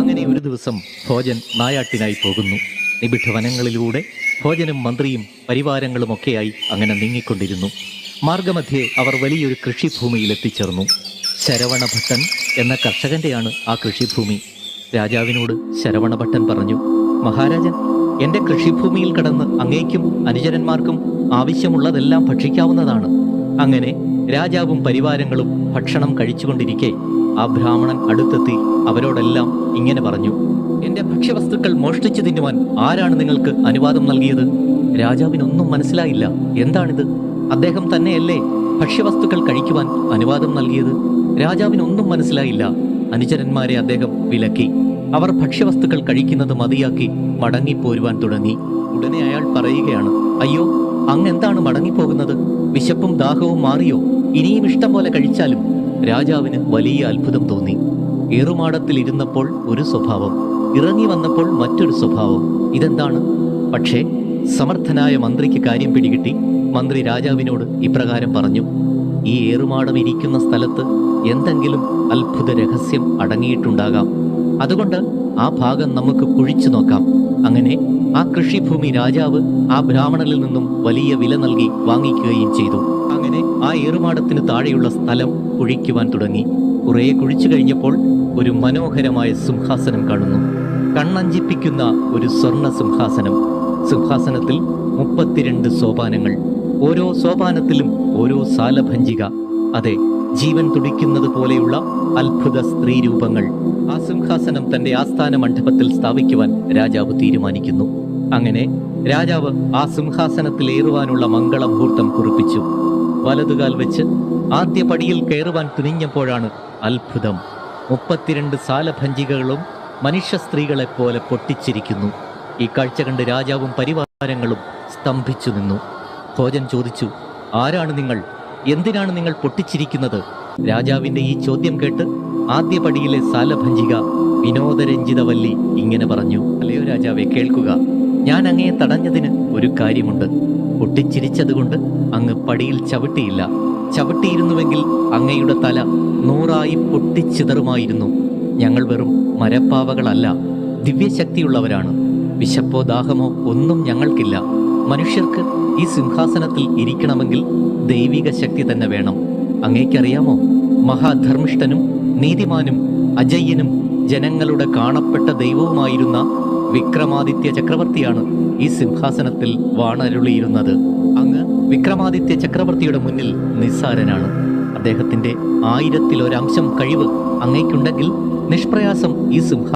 അങ്ങനെ ഒരു ദിവസം ഭോജൻ നായാട്ടിനായി പോകുന്നു. നിബിഡ വനങ്ങളിലൂടെ ഭോജനും മന്ത്രിയും പരിവാരങ്ങളുമൊക്കെയായി അങ്ങനെ നീങ്ങിക്കൊണ്ടിരുന്നു. മാർഗമധ്യേ അവർ വലിയൊരു കൃഷിഭൂമിയിൽ എത്തിച്ചേർന്നു ശരവണഭട്ടൻ എന്ന കർഷകന്റെയാണ് ആ കൃഷിഭൂമി. രാജാവിനോട് ശരവണഭട്ടൻ പറഞ്ഞു മഹാരാജൻ എന്റെ കൃഷിഭൂമിയിൽ കടന്ന് അങ്ങേക്കും അനുചരന്മാർക്കും ആവശ്യമുള്ളതെല്ലാം ഭക്ഷിക്കാവുന്നതാണ്. അങ്ങനെ രാജാവും പരിവാരങ്ങളും ഭക്ഷണം കഴിച്ചുകൊണ്ടിരിക്കെ ആ ബ്രാഹ്മണൻ അടുത്തെത്തി അവരോടെല്ലാം ഇങ്ങനെ പറഞ്ഞു എന്റെ ഭക്ഷ്യവസ്തുക്കൾ മോഷ്ടിച്ചു തിന്നുവാൻ ആരാണ് നിങ്ങൾക്ക് അനുവാദം നൽകിയത്? രാജാവിനൊന്നും മനസ്സിലായില്ല. എന്താണിത്? അദ്ദേഹം തന്നെയല്ലേ ഭക്ഷ്യവസ്തുക്കൾ കഴിക്കുവാൻ അനുവാദം നൽകിയത്? രാജാവിനൊന്നും മനസ്സിലായില്ല. അനുചരന്മാരെ അദ്ദേഹം വിലക്കി. അവർ ഭക്ഷ്യവസ്തുക്കൾ കഴിക്കുന്നത് മതിയാക്കി മടങ്ങിപ്പോരുവാൻ തുടങ്ങി. ഉടനെ അയാൾ പറയുകയാണ് അയ്യോ അങ്ങെന്താണ് മടങ്ങിപ്പോകുന്നത്? വിശപ്പും ദാഹവും മാറിയോ? ഇനിയും ഇഷ്ടം പോലെ കഴിച്ചാലും രാജാവിന് വലിയ അത്ഭുതം തോന്നി. ഏറുമാടത്തിൽ ഇരുന്നപ്പോൾ ഒരു സ്വഭാവം ഇറങ്ങി വന്നപ്പോൾ മറ്റൊരു സ്വഭാവം. ഇതെന്താണ്? പക്ഷേ സമർത്ഥനായ മന്ത്രിക്ക് കാര്യം പിടികിട്ടി. മന്ത്രി രാജാവിനോട് ഇപ്രകാരം പറഞ്ഞു ഈ ഏറുമാടം ഇരിക്കുന്ന സ്ഥലത്ത് എന്തെങ്കിലും അത്ഭുത രഹസ്യം അടങ്ങിയിട്ടുണ്ടാകാം. അതുകൊണ്ട് ആ ഭാഗം നമുക്ക് കുഴിച്ചു നോക്കാം. അങ്ങനെ ആ കൃഷിഭൂമി രാജാവ് ആ ബ്രാഹ്മണനിൽ നിന്നും വലിയ വില നൽകി വാങ്ങിക്കുകയും ചെയ്തു. അങ്ങനെ ആ ഏറുമാടത്തിന് താഴെയുള്ള സ്ഥലം കുഴിക്കുവാൻ തുടങ്ങി. കുറെ കുഴിച്ചു കഴിഞ്ഞപ്പോൾ ഒരു മനോഹരമായ സിംഹാസനം കാണുന്നു. കണ്ണഞ്ചിപ്പിക്കുന്ന ഒരു സ്വർണ സിംഹാസനം. സിംഹാസനത്തിൽ മുപ്പത്തിരണ്ട് സോപാനങ്ങൾ. ഓരോ സോപാനത്തിലും ഓരോ സാലഭഞ്ചിക. അതെ ജീവൻ തുടിക്കുന്നത് പോലെയുള്ള അത്ഭുത സ്ത്രീ രൂപങ്ങൾ. ആ സിംഹാസനം തന്റെ ആസ്ഥാന മണ്ഡപത്തിൽ സ്ഥാപിക്കുവാൻ രാജാവ് തീരുമാനിക്കുന്നു. അങ്ങനെ രാജാവ് ആ സിംഹാസനത്തിൽ ഏറുവാനുള്ള മംഗളമുഹൂർത്തം കുറിപ്പിച്ചു. വലതുകാൽ വെച്ച് ആദ്യ പടിയിൽ കയറുവാൻ തുനിഞ്ഞപ്പോഴാണ് അത്ഭുതം. മുപ്പത്തിരണ്ട് സാലഭഞ്ചികകളും മനുഷ്യ സ്ത്രീകളെപ്പോലെ പൊട്ടിച്ചിരിക്കുന്നു. ഈ കാഴ്ച കണ്ട് രാജാവും പരിവാരങ്ങളും സ്തംഭിച്ചു നിന്നു. ഭോജൻ ചോദിച്ചു ആരാണ് നിങ്ങൾ? എന്തിനാണ് നിങ്ങൾ പൊട്ടിച്ചിരിക്കുന്നത്? രാജാവിന്റെ ഈ ചോദ്യം കേട്ട് ആദ്യ പടിയിലെ സാലഭഞ്ചിക വിനോദരഞ്ജിതവല്ലി ഇങ്ങനെ പറഞ്ഞു. അല്ലയോ രാജാവെ കേൾക്കുക. ഞാൻ അങ്ങയെ തടഞ്ഞതിന് ഒരു കാര്യമുണ്ട്. പൊട്ടിച്ചിരിച്ചതുകൊണ്ട് അങ്ങ് പടിയിൽ ചവിട്ടിയില്ല. ചവിട്ടിയിരുന്നുവെങ്കിൽ അങ്ങയുടെ തല നൂറായി പൊട്ടിച്ചിതറുമായിരുന്നു. ഞങ്ങൾ വെറും മരപ്പാവകളല്ല ദിവ്യശക്തിയുള്ളവരാണ്. വിശപ്പോ ദാഹമോ ഒന്നും ഞങ്ങൾക്കില്ല. മനുഷ്യർക്ക് ഈ സിംഹാസനത്തിൽ ഇരിക്കണമെങ്കിൽ ദൈവിക ശക്തി തന്നെ വേണം. അങ്ങേക്കറിയാമോ? മഹാധർമ്മിഷ്ഠനും നീതിമാനും അജയ്യനും ജനങ്ങളുടെ കാണപ്പെട്ട ദൈവവുമായിരുന്ന വിക്രമാദിത്യ ചക്രവർത്തിയാണ് ഈ സിംഹാസനത്തിൽ വാണരുളിയിരുന്നത്. അങ്ങ് വിക്രമാദിത്യ ചക്രവർത്തിയുടെ മുന്നിൽ നിസ്സാരനാണ്. അദ്ദേഹത്തിന്റെ ആയിരത്തിലൊരംശം കഴിവ് അങ്ങേക്കുണ്ടെങ്കിൽ നിഷ്പ്രയാസം ഈ സിംഹ